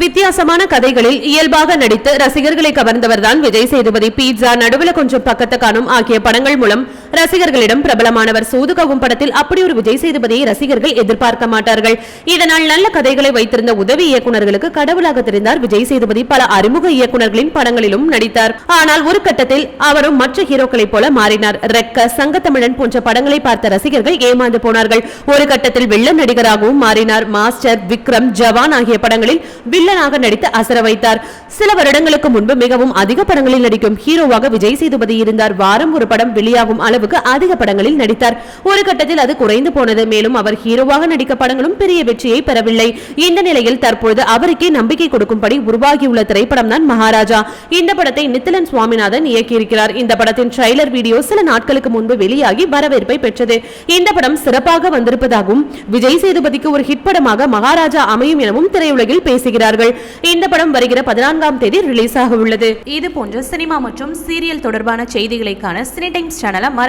வித்தியாசமான கதைகளில் இயல்பாக நடித்து ரசிகர்களை கவர்ந்தவர்தான் விஜய் சேதுபதி. பீட்சா நடுவுல கொஞ்சம் பக்கத்து காணும் ஆகிய படங்கள் மூலம் ரசிகர்களிடம் பிரபலமானவர் சூதுகவும் படத்தில் அப்படி ஒரு விஜய் சேதுபதியை ரசிகர்கள் எதிர்பார்க்க மாட்டார்கள். இதனால் நல்ல கதைகளை வைத்திருந்த உதவி இயக்குநர்களுக்கு கடவுளாக தெரிந்தார் விஜய் சேதுபதி. பல அறிமுக இயக்குநர்களின் படங்களிலும் நடித்தார். ஆனால் ஒரு கட்டத்தில் அவரும் மற்ற ஹீரோக்களைப் போல மாறினார். ரெக்க சங்கத்தமிழன் போன்ற படங்களை பார்த்த ரசிகர்கள் ஏமாந்து போனார்கள். ஒரு கட்டத்தில் வில்லன் நடிகராகவும் மாறினார். மாஸ்டர் விக்ரம் ஜவான் ஆகிய படங்களில் வில்லனாக நடித்து அசர வைத்தார். சில வருடங்களுக்கு முன்பு மிகவும் அதிக படங்களில் நடிக்கும் ஹீரோவாக விஜய் சேதுபதி இருந்தார். வாரம் ஒரு படம் வெளியாகும் அளவு அளவுக்கு அதிக படங்களில் நடித்தார். ஒரு கட்டத்தில் அது குறைந்து போனது. மேலும் அவர் ஹீரோவாக நடிக்க படங்களும் பெரிய வெற்றியை பெறவில்லை. இந்த நிலையில் தற்பொழுது அவருக்கே நம்பிக்கை கொடுக்கும்படி உருவாகியுள்ள திரைப்படம் தான் மகாராஜா. இந்த படத்தை நித்திலன் சுவாமிநாதன் இயக்கியிருக்கிறார். இந்த படத்தின் ட்ரைலர் வீடியோ சில நாட்களுக்கு முன்பு வெளியாகி வரவேற்பை பெற்றது. இந்த படம் சிறப்பாக வந்திருப்பதாகவும் விஜய் சேதுபதிக்கு ஒரு ஹிட் படமாக மகாராஜா அமையும் எனவும் திரையுலகில் பேசுகிறார்கள். இந்த படம் வருகிற பதினான்காம் தேதி ரிலீஸ் ஆக உள்ளது இது போன்ற சினிமா மற்றும் சீரியல் தொடர்பான செய்திகளை காண சினி டைம்ஸ் சேனலை மற